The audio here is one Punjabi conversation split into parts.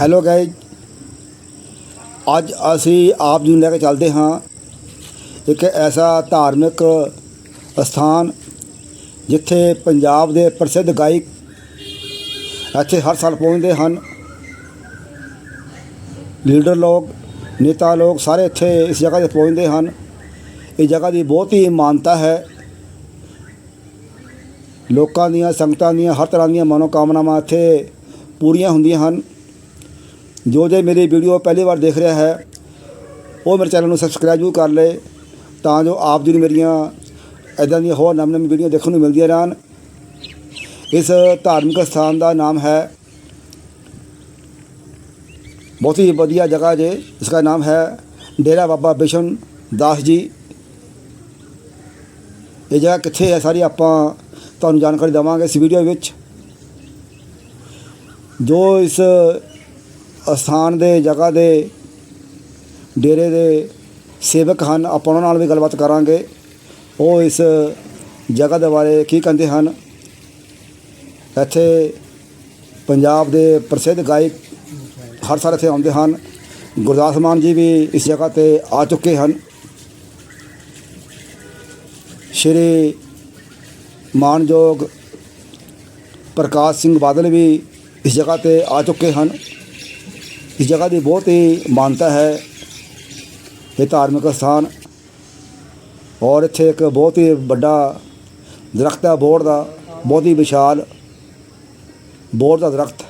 ਹੈਲੋ ਗਾਇਜ਼ ਅੱਜ ਅਸੀਂ ਆਪ ਜੀ ਨੂੰ ਲੈ ਕੇ ਚੱਲਦੇ ਹਾਂ ਇੱਕ ਐਸਾ ਧਾਰਮਿਕ ਸਥਾਨ ਜਿੱਥੇ ਪੰਜਾਬ ਦੇ ਪ੍ਰਸਿੱਧ ਗਾਇਕ ਇੱਥੇ ਹਰ ਸਾਲ ਪਹੁੰਚਦੇ ਹਨ। ਲੀਡਰ ਲੋਕ, ਨੇਤਾ ਲੋਕ ਸਾਰੇ ਇੱਥੇ ਇਸ ਜਗ੍ਹਾ ਤੇ ਪਹੁੰਚਦੇ ਹਨ। ਇਹ ਜਗ੍ਹਾ ਦੀ ਬਹੁਤ ਹੀ ਮਾਨਤਾ ਹੈ। ਲੋਕਾਂ ਦੀਆਂ ਸੰਗਤਾਂ ਦੀਆਂ ਹਰ ਤਰ੍ਹਾਂ ਦੀਆਂ ਮਨੋਕਾਮਨਾਵਾਂ ਇੱਥੇ ਪੂਰੀਆਂ ਹੁੰਦੀਆਂ ਹਨ। ਜੋ ਜੇ ਮੇਰੀ ਵੀਡੀਓ ਪਹਿਲੀ ਵਾਰ ਦੇਖ ਰਿਹਾ ਹੈ, ਉਹ ਮੇਰੇ ਚੈਨਲ ਨੂੰ ਸਬਸਕ੍ਰਾਈਬ ਜ਼ਰੂਰ ਕਰ ਲਏ, ਤਾਂ ਜੋ ਆਪ ਜੀ ਨੂੰ ਮੇਰੀਆਂ ਇਦਾਂ ਦੀਆਂ ਹੋਰ ਨਵੀਂ ਨਵੀਂ ਵੀਡੀਓ ਦੇਖਣ ਨੂੰ ਮਿਲਦੀਆਂ ਰਹਿਣ। ਇਸ ਧਾਰਮਿਕ ਸਥਾਨ ਦਾ ਨਾਮ ਹੈ, ਬਹੁਤ ਹੀ ਵਧੀਆ ਜਗ੍ਹਾ ਜੇ, ਇਸ ਦਾ ਨਾਮ ਹੈ ਡੇਰਾ ਬਾਬਾ ਬਿਸ਼ਨ ਦਾਸ ਜੀ। ਇਹ ਜਗ੍ਹਾ ਕਿੱਥੇ ਹੈ ਸਾਰੀ ਆਪਾਂ ਤੁਹਾਨੂੰ ਜਾਣਕਾਰੀ ਦੇਵਾਂਗੇ ਇਸ ਵੀਡੀਓ ਵਿੱਚ। ਜੋ ਇਸ ਸਥਾਨ ਦੇ, ਜਗ੍ਹਾ ਦੇ, ਡੇਰੇ ਦੇ ਸੇਵਕ ਹਨ। ਆਪਾਂ ਉਹਨਾਂ ਨਾਲ ਵੀ ਗੱਲਬਾਤ ਕਰਾਂਗੇ। ਉਹ ਇਸ ਜਗ੍ਹਾ ਦੇ ਬਾਰੇ ਕੀ ਕਹਿੰਦੇ ਹਨ? ਇੱਥੇ ਪੰਜਾਬ ਦੇ ਪ੍ਰਸਿੱਧ ਗਾਇਕ ਹਰ ਸਾਲ ਇੱਥੇ ਆਉਂਦੇ ਹਨ। ਗੁਰਦਾਸ ਮਾਨ ਜੀ ਵੀ ਇਸ ਜਗ੍ਹਾ ਤੇ ਆ ਚੁੱਕੇ ਹਨ। ਸ਼੍ਰੀ ਮਾਨਯੋਗ ਪ੍ਰਕਾਸ਼ ਸਿੰਘ ਬਾਦਲ ਵੀ ਇਸ ਜਗ੍ਹਾ ਤੇ ਆ ਚੁੱਕੇ ਹਨ। ਇਸ ਜਗ੍ਹਾ ਦੀ ਬਹੁਤ ਹੀ ਮਾਨਤਾ ਹੈ, ਇਹ ਧਾਰਮਿਕ ਸਥਾਨ। ਔਰ ਇੱਥੇ ਇੱਕ ਬਹੁਤ ਹੀ ਵੱਡਾ ਦਰਖਤ ਹੈ ਬੋੜ ਦਾ, ਬਹੁਤ ਹੀ ਵਿਸ਼ਾਲ ਬੋੜ ਦਾ ਦਰਖਤ।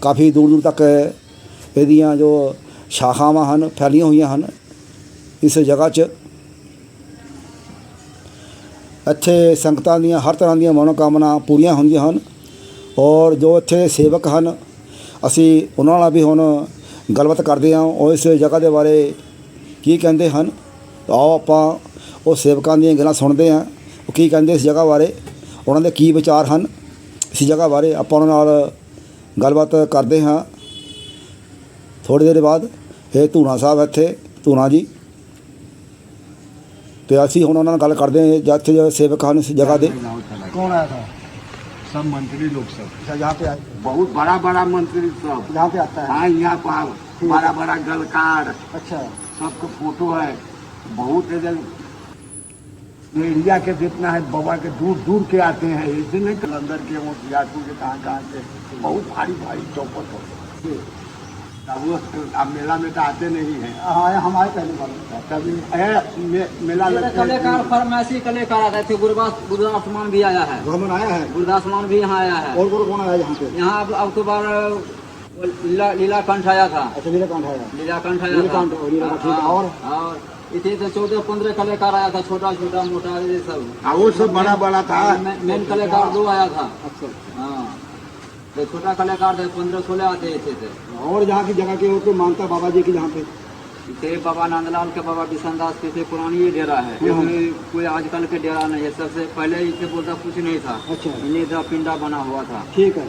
ਕਾਫੀ ਦੂਰ ਦੂਰ ਤੱਕ ਇਹਦੀਆਂ ਜੋ ਸ਼ਾਖਾਵਾਂ ਹਨ, ਫੈਲੀਆਂ ਹੋਈਆਂ ਹਨ ਇਸ ਜਗ੍ਹਾ 'ਚ। ਇੱਥੇ ਸੰਗਤਾਂ ਦੀਆਂ ਹਰ ਤਰ੍ਹਾਂ ਦੀਆਂ ਮਨੋਕਾਮਨਾ ਪੂਰੀਆਂ ਹੁੰਦੀਆਂ ਹਨ। ਔਰ ਜੋ ਇੱਥੇ ਸੇਵਕ ਹਨ ਅਸੀਂ ਉਹਨਾਂ ਨਾਲ ਵੀ ਹੁਣ ਗੱਲਬਾਤ ਕਰਦੇ ਹਾਂ, ਉਹ ਇਸ ਜਗ੍ਹਾ ਦੇ ਬਾਰੇ ਕੀ ਕਹਿੰਦੇ ਹਨ। ਆਓ ਆਪਾਂ ਉਹ ਸੇਵਕਾਂ ਦੀਆਂ ਗੱਲਾਂ ਸੁਣਦੇ ਹਾਂ, ਉਹ ਕੀ ਕਹਿੰਦੇ ਇਸ ਜਗ੍ਹਾ ਬਾਰੇ, ਉਹਨਾਂ ਦੇ ਕੀ ਵਿਚਾਰ ਹਨ। ਇਸ ਜਗ੍ਹਾ ਬਾਰੇ ਆਪਾਂ ਉਹਨਾਂ ਨਾਲ ਗੱਲਬਾਤ ਕਰਦੇ ਹਾਂ। ਥੋੜ੍ਹੀ ਦੇਰ ਬਾਅਦ ਇਹ ਧੂਣਾ ਸਾਹਿਬ ਇੱਥੇ, ਧੂਣਾ ਜੀ। ਤੇ ਅਸੀਂ ਹੁਣ ਉਹਨਾਂ ਨਾਲ ਗੱਲ ਕਰਦੇ ਹਾਂ ਜਾਂ ਇੱਥੇ ਸੇਵਕ ਹਨ ਇਸ ਜਗ੍ਹਾ ਦੇ। ਕੌਣ ਆਇਆ सब मंत्री लोग सब। अच्छा यहाँ पे आए। बहुत बड़ा बड़ा मंत्री सब। यहाँ पे आता है? हाँ यहाँ पर बड़ा बड़ा गलकार अच्छा। सबका फ़ोटो है। बहुत इंडिया के जितना है बाबा के दूर दूर के आते हैं। ऐसे नहीं कि के वो सियासू के कहाँ कहाँ से बहुत भारी भारी चौपट हो। अब वो अब मेला में तो आते नहीं है। हाँ हमारे पहले कभी है मे, मेला लगता कलेकार है फरमाइशी कलेकार आए थे गुरदास गुरदास मान भी आया है। गवर्नमेंट आया है? गुरदास मान भी यहाँ आया है। और कौन कौन आया यहाँ पे? यहाँ अब अब तो बार लीला लीलाकंठ आया था। अच्छा नीलकंठ आया। लीलाकंठ आया था। नीलकंठ, और ठीक हाँ, और? और इसे तो चौदह पंद्रह कलेकार आया था छोटा छोटा मोटा ये सब। हाँ, वो सब बड़ा बड़ा था। मेन कलेकार दो आया था। अच्छा। हाँ। तो छोटा कलाकार थे पंद्रह सोलह आते थे, थे। और जहाँ की जगह के तो मानता बाबा जी की यहाँ पे? थे बाबा नंदलाल के बाबा बिशन दास के थे पुरानी ये डेरा है। हाँ। कोई आजकल के डेरा नहीं है। सबसे पहले इसे बोलता कुछ नहीं था। अच्छा। इन्हें पिंडा बना हुआ था। ठीक है।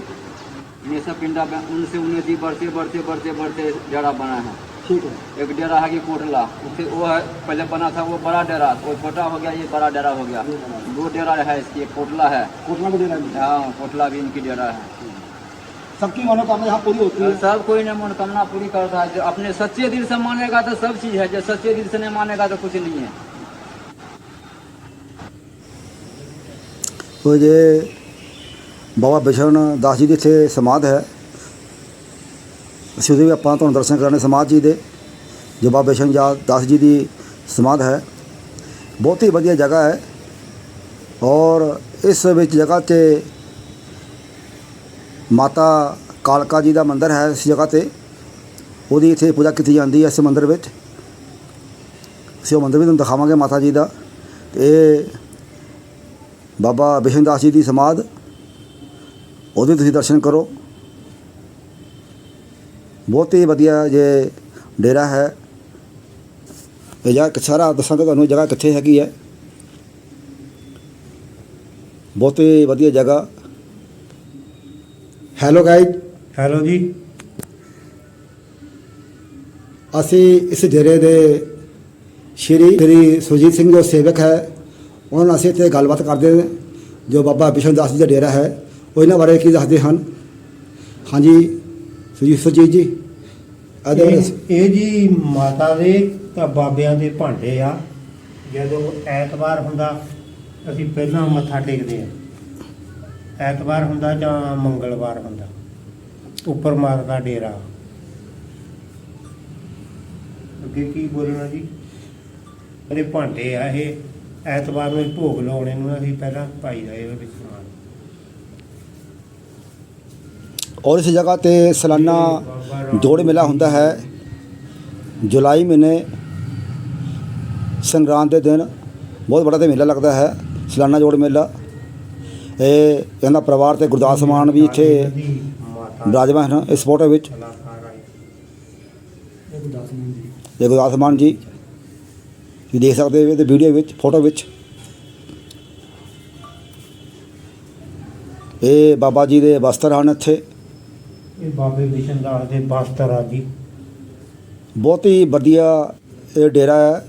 इन्हें सब पिंडा उनसे उन्हें दी बढ़ते बढ़ते बढ़ते बढ़ते डेरा बना है। ठीक है। एक डेरा है कि कोटला। उससे वो है पहले बना था वो बड़ा डेरा। वो छोटा हो गया ये बड़ा डेरा हो गया। दो डेरा है इसकी कोटला है। कोटला भी है। हाँ कोटला भी इनकी डेरा है। सबकी मनोकामना यहाँ पूरी होती है सब कोई ने मनोकामना पूरी करता है जो अपने सच्चे दिल से मानेगा तो सब चीज है जो सच्चे दिल से नहीं मानेगा तो कुछ नहीं है ਉਹ ਜੇ ਬਾਬਾ ਬਿਸ਼ਨ ਦਾਸ ਜੀ ਦੀ ਇੱਥੇ ਸਮਾਧ ਹੈ ਅਸੀਂ ਉਹਦੇ ਵੀ ਆਪਾਂ ਤੁਹਾਨੂੰ ਦਰਸ਼ਨ ਕਰਾਣੇ ਸਮਾਧ ਜੀ ਦੇ ਜੋ ਬਾਬਾ ਬਿਸ਼ਨ ਜਾ- ਦਾਸ ਜੀ ਦੀ ਸਮਾਧ ਹੈ ਬਹੁਤ ਹੀ ਵਧੀਆ ਜਗ੍ਹਾ ਹੈ ਔਰ ਇਸ ਵਿੱਚ ਜਗ੍ਹਾ 'ਤੇ ਮਾਤਾ ਕਾਲਕਾ ਜੀ ਦਾ ਮੰਦਿਰ ਹੈ ਇਸ ਜਗ੍ਹਾ ਤੇ। ਉਹਦੀ ਇੱਥੇ ਪੂਜਾ ਕੀਤੀ ਜਾਂਦੀ ਹੈ ਇਸ ਮੰਦਿਰ ਵਿੱਚ। ਅਸੀਂ ਉਹ ਮੰਦਿਰ ਵੀ ਤੁਹਾਨੂੰ ਦਿਖਾਵਾਂਗੇ ਮਾਤਾ ਜੀ ਦਾ। ਤੇ ਇਹ ਬਾਬਾ ਬਿਸ਼ਨਦਾਸ ਜੀ ਦੀ ਸਮਾਧ, ਉਹਦੇ ਤੁਸੀਂ ਦਰਸ਼ਨ ਕਰੋ। ਬਹੁਤ ਹੀ ਵਧੀਆ ਜੇ ਡੇਰਾ ਹੈ। ਇਹ ਜਗ੍ਹਾ ਕਿ- ਸਾਰਾ ਦੱਸਾਂਗਾ ਤੁਹਾਨੂੰ ਇਹ ਜਗ੍ਹਾ ਕਿੱਥੇ ਹੈਗੀ ਹੈ। ਬਹੁਤ ਹੀ ਵਧੀਆ ਜਗ੍ਹਾ। ਹੈਲੋ ਗਾਈਜ਼ ਹੈਲੋ ਜੀ। ਅਸੀਂ ਇਸ ਡੇਰੇ ਦੇ ਸ਼੍ਰੀ ਸ਼੍ਰੀ ਸੁਰਜੀਤ ਸਿੰਘ ਜੋ ਸੇਵਕ ਹੈ ਉਹਨਾਂ ਨਾਲ ਅਸੀਂ ਇੱਥੇ ਗੱਲਬਾਤ ਕਰਦੇ ਨੇ ਜੋ ਬਾਬਾ ਬਿਸ਼ਨ ਦਾਸ ਜੀ ਦਾ ਡੇਰਾ ਹੈ ਉਹ ਇਹਨਾਂ ਬਾਰੇ ਕੀ ਦੱਸਦੇ ਹਨ? ਹਾਂਜੀ ਸਜੀ ਸੁਰਜੀਤ ਜੀ ਇਹ ਇਹ ਜੀ ਮਾਤਾ ਦੇ ਤਾਂ ਬਾਬਿਆਂ ਦੇ ਭਾਂਡੇ ਆ ਜਦੋਂ ਐਤਵਾਰ ਹੁੰਦਾ ਅਸੀਂ ਪਹਿਲਾਂ ਮੱਥਾ ਟੇਕਦੇ ਆ ਐਤਵਾਰ ਹੁੰਦਾ ਜਾਂ ਮੰਗਲਵਾਰ ਹੁੰਦਾ? ਉੱਪਰ ਮਾਰਦਾ ਡੇਰਾ। ਅੱਗੇ ਕੀ ਬੋਲਣਾ ਜੀ? ਇਹਦੇ ਭਾਂਡੇ ਆ ਇਹ। ਐਤਵਾਰ ਨੂੰ ਭੋਗ ਲਾਉਣੇ ਨੂੰ ਅਸੀਂ ਪਹਿਲਾਂ ਪਾਈ ਦਾ ਇਹਦੇ ਵਿੱਚ ਸਮਾਨ। ਔਰ ਇਸ ਜਗ੍ਹਾ ਤੇ ਸਾਲਾਨਾ ਜੋੜ ਮੇਲਾ ਹੁੰਦਾ ਹੈ। ਜੁਲਾਈ ਮਹੀਨੇ ਸੰਗਰਾਂਦ ਦੇ ਦਿਨ ਬਹੁਤ ਵੱਡਾ ਤੇ ਮੇਲਾ ਲੱਗਦਾ ਹੈ। ਸਾਲਾਨਾ ਜੋੜ ਮੇਲਾ। ਇਹ ਇਹਨਾਂ ਪਰਿਵਾਰ ਤੇ ਗੁਰਦਾਸ ਮਾਨ ਵੀ ਇੱਥੇ ਵਿਰਾਜਮਾਨ ਹਨ ਇਸ ਫੋਟੋ ਵਿੱਚ। ਇਹ ਗੁਰਦਾਸ ਮਾਨ ਜੀ। ਤੁਸੀਂ ਦੇਖ ਸਕਦੇ ਹੋ ਇਹਦੇ ਵੀਡੀਓ ਵਿੱਚ ਫੋਟੋ ਵਿੱਚ। ਇਹ ਬਾਬਾ ਜੀ ਦੇ ਵਸਤਰ ਹਨ ਇੱਥੇ। ਇਹ ਬਾਬੇ ਵਿਸ਼ਨ ਦਾਸ ਦੇ ਬਸਤਰ ਆ ਜੀ। ਬਹੁਤ ਹੀ ਵਧੀਆ ਇਹ ਡੇਰਾ ਹੈ।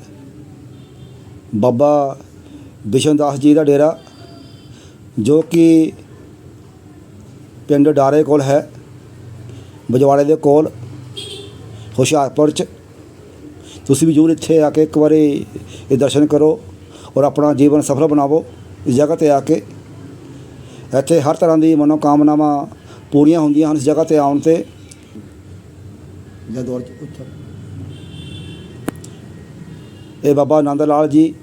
ਬਾਬਾ ਬਿਸ਼ਨਦਾਸ ਜੀ ਦਾ ਡੇਰਾ। ਜੋ ਕਿ ਪਿੰਡ ਡਾਰੇ ਕੋਲ ਹੈ, ਬਜਵਾੜੇ ਦੇ ਕੋਲ, ਹੁਸ਼ਿਆਰਪੁਰ ਚ। ਤੁਸੀਂ ਵੀ ਜ਼ਰੂਰ ਇੱਥੇ ਆ ਕੇ ਇੱਕ ਵਾਰੀ ਇਹ ਦਰਸ਼ਨ ਕਰੋ ਔਰ ਆਪਣਾ ਜੀਵਨ ਸਫਲ ਬਣਾਵੋ। ਇਸ ਜਗ੍ਹਾ ਤੇ ਆ ਕੇ ਇੱਥੇ ਹਰ ਤਰ੍ਹਾਂ ਦੀ ਮਨੋਕਾਮਨਾਵਾਂ ਪੂਰੀਆਂ ਹੁੰਦੀਆਂ ਹਨ ਇਸ ਜਗ੍ਹਾ ਤੇ ਆਉਣ ਤੇ। ਜਦੋਂ ਇਹ ਬਾਬਾ ਆਨੰਦ ਲਾਲ ਜੀ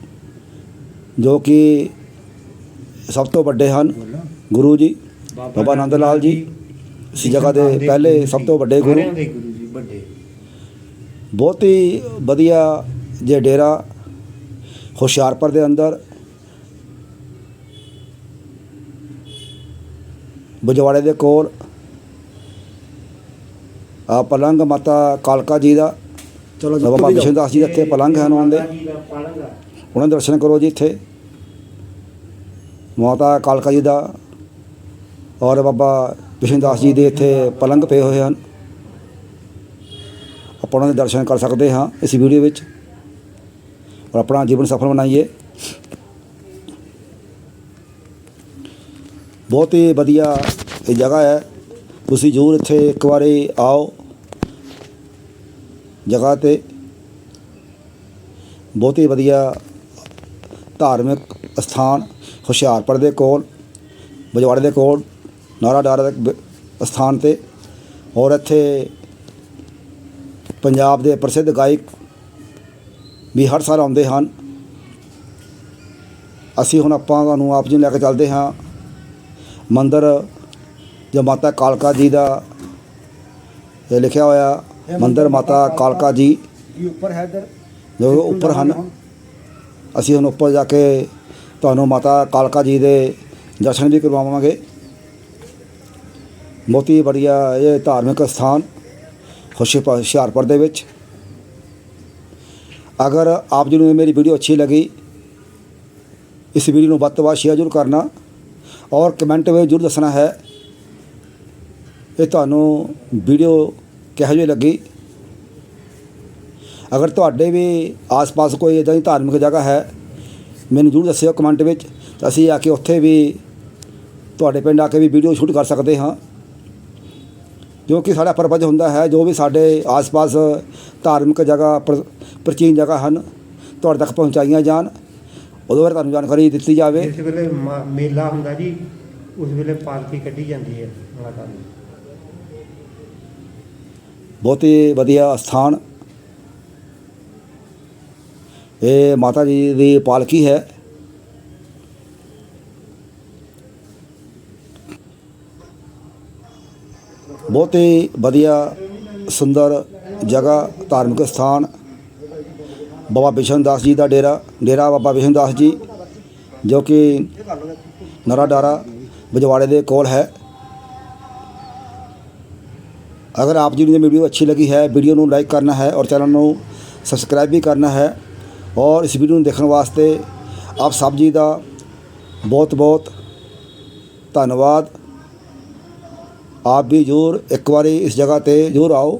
ਜੋ ਕਿ ਸਭ ਤੋਂ ਵੱਡੇ ਹਨ ਗੁਰੂ ਜੀ ਬਾਬਾ ਆਨੰਦ ਲਾਲ ਜੀ ਇਸ ਜਗ੍ਹਾ ਦੇ ਪਹਿਲੇ ਸਭ ਤੋਂ ਵੱਡੇ ਗੁਰੂ। ਸਾਰਿਆਂ ਦੇ ਗੁਰੂ ਜੀ ਵੱਡੇ। ਬਹੁਤ ਹੀ ਵਧੀਆ ਜੇ ਡੇਰਾ ਹੁਸ਼ਿਆਰਪੁਰ ਦੇ ਅੰਦਰ ਬਜਵਾੜੇ ਦੇ ਕੋਲ ਆ ਪਲੰਗ ਮਾਤਾ ਕਾਲਕਾ ਜੀ ਦਾ ਚਲੋ ਬਾਬਾ ਬਿਸ਼ਨ ਦਾਸ ਜੀ ਦਾ ਇੱਥੇ ਪਲੰਗ ਹਨ ਉਹਨਾਂ ਦੇ। ਉਹਨਾਂ ਦੇ ਦਰਸ਼ਨ ਕਰੋ ਜੀ ਇੱਥੇ। ਮਾਤਾ ਕਾਲਕਾ ਜੀ ਦਾ ਔਰ ਬਾਬਾ ਬਿਸ਼ਨ ਦਾਸ ਜੀ ਦੇ ਇੱਥੇ ਪਲੰਗ ਪਏ ਹੋਏ ਹਨ। ਆਪਾਂ ਉਹਨਾਂ ਦੇ ਦਰਸ਼ਨ ਕਰ ਸਕਦੇ ਹਾਂ ਇਸ ਵੀਡੀਓ ਵਿੱਚ। ਔਰ ਆਪਣਾ ਜੀਵਨ ਸਫਲ ਬਣਾਈਏ ਬਹੁਤ ਹੀ ਵਧੀਆ ਇਹ ਜਗ੍ਹਾ ਹੈ। ਤੁਸੀਂ ਜ਼ਰੂਰ ਇੱਥੇ ਇੱਕ ਵਾਰੀ ਆਓ ਜਗ੍ਹਾ ਤੇ। ਬਹੁਤ ਹੀ ਵਧੀਆ ਧਾਰਮਿਕ ਸਥਾਨ ਹੁਸ਼ਿਆਰਪੁਰ ਦੇ ਕੋਲ ਬਜਵਾੜੇ ਦੇ ਕੋਲ ਨਾਰਾਡਾਰ ਦੇ ਸਥਾਨ ਤੇ ਔਰ ਇੱਥੇ ਪੰਜਾਬ ਦੇ ਪ੍ਰਸਿੱਧ ਗਾਇਕ ਵੀ ਹਰ ਸਾਲ ਆਉਂਦੇ ਹਨ। ਅਸੀਂ ਹੁਣ ਆਪਾਂ ਤੁਹਾਨੂੰ ਆਪ ਜੀ ਲੈ ਕੇ ਚੱਲਦੇ ਹਾਂ। ਮੰਦਰ ਜੋ ਮਾਤਾ ਕਾਲਕਾ ਜੀ ਦਾ ਲਿਖਿਆ ਹੋਇਆ ਮੰਦਰ ਮਾਤਾ ਕਾਲਕਾ ਜੀ ਉੱਪਰ ਹੈ ਜੋ ਉੱਪਰ ਹਨ। ਅਸੀਂ ਹੁਣ ਉੱਪਰ ਜਾ ਕੇ ਤੁਹਾਨੂੰ ਮਾਤਾ ਕਾਲਕਾ ਜੀ ਦੇ ਦਰਸ਼ਨ ਵੀ ਕਰਵਾਵਾਂਗੇ। ਬਹੁਤ ਹੀ ਵਧੀਆ ਇਹ ਧਾਰਮਿਕ ਸਥਾਨ ਹੁਸ਼ਿਆਰਪੁਰ ਹੁਸ਼ਿਆਰਪੁਰ ਦੇ ਵਿੱਚ। ਅਗਰ ਆਪ ਜੀ ਨੂੰ ਮੇਰੀ ਵੀਡੀਓ ਅੱਛੀ ਲੱਗੀ, ਇਸ ਵੀਡੀਓ ਨੂੰ ਵੱਧ ਤੋਂ ਵੱਧ ਸ਼ੇਅਰ ਜ਼ਰੂਰ ਕਰਨਾ ਔਰ ਕਮੈਂਟ ਵਿੱਚ ਜ਼ਰੂਰ ਦੱਸਣਾ ਹੈ ਇਹ ਤੁਹਾਨੂੰ ਵੀਡੀਓ ਕਿਹੋ ਜਿਹੀ ਲੱਗੀ। ਅਗਰ ਤੁਹਾਡੇ ਵੀ ਆਸ-ਪਾਸ ਕੋਈ ਇਦਾਂ ਦੀ ਧਾਰਮਿਕ ਜਗ੍ਹਾ ਹੈ ਮੈਨੂੰ ਜ਼ਰੂਰ ਦੱਸਿਓ ਕਮੈਂਟ ਵਿੱਚ। ਤਾਂ ਅਸੀਂ ਆ ਕੇ ਉੱਥੇ ਵੀ ਤੁਹਾਡੇ ਪਿੰਡ ਆ ਕੇ ਵੀ ਵੀਡੀਓ ਸ਼ੂਟ ਕਰ ਸਕਦੇ ਹਾਂ। ਜੋ ਕਿ ਸਾਡਾ ਪਰਪਸ ਹੁੰਦਾ ਹੈ ਜੋ ਵੀ ਸਾਡੇ ਆਸ-ਪਾਸ ਧਾਰਮਿਕ ਜਗ੍ਹਾ ਪ੍ਰ- ਪ੍ਰਾਚੀਨ ਜਗ੍ਹਾ ਹਨ ਤੁਹਾਡੇ ਤੱਕ ਪਹੁੰਚਾਈਆਂ ਜਾਣ। ਉਦੋਂ ਬਾਰੇ ਤੁਹਾਨੂੰ ਜਾਣਕਾਰੀ ਦਿੱਤੀ ਜਾਵੇ। ਜਿਸ ਵੇਲੇ ਮੇਲਾ ਹੁੰਦਾ ਜੀ ਉਸ ਵੇਲੇ ਪਾਲਕੀ ਕੱਢੀ ਜਾਂਦੀ ਹੈ ਮਾਤਾ ਦੀ। ਬਹੁਤ ਹੀ ਵਧੀਆ ਸਥਾਨ ਇਹ ਮਾਤਾ ਜੀ ਦੀ ਪਾਲਕੀ ਹੈ। ਬਹੁਤ ਹੀ ਵਧੀਆ, ਸੁੰਦਰ ਜਗ੍ਹਾ, ਧਾਰਮਿਕ ਸਥਾਨ। ਬਾਬਾ ਬਿਸ਼ਨ ਦਾਸ ਜੀ ਦਾ ਡੇਰਾ ਡੇਰਾ ਬਾਬਾ ਬਿਸ਼ਨ ਦਾਸ ਜੀ, ਜੋ ਕਿ ਨਰਾ ਡਾਰਾ ਬਜਵਾੜੇ ਦੇ ਕੋਲ ਹੈ। ਅਗਰ ਆਪ ਜੀ ਨੂੰ ਇਹ ਵੀਡੀਓ ਅੱਛੀ ਲੱਗੀ ਹੈ ਵੀਡੀਓ ਨੂੰ ਲਾਈਕ ਕਰਨਾ ਹੈ ਔਰ ਚੈਨਲ ਨੂੰ ਸਬਸਕ੍ਰਾਈਬ ਵੀ ਕਰਨਾ ਹੈ। ਔਰ ਇਸ ਵੀਡੀਓ ਨੂੰ ਦੇਖਣ ਵਾਸਤੇ ਆਪ ਸਭ ਜੀ ਦਾ ਬਹੁਤ ਬਹੁਤ ਧੰਨਵਾਦ। ਆਪ ਵੀ ਜ਼ਰੂਰ ਇੱਕ ਵਾਰੀ ਇਸ ਜਗ੍ਹਾ ਤੇ ਜ਼ਰੂਰ ਆਓ।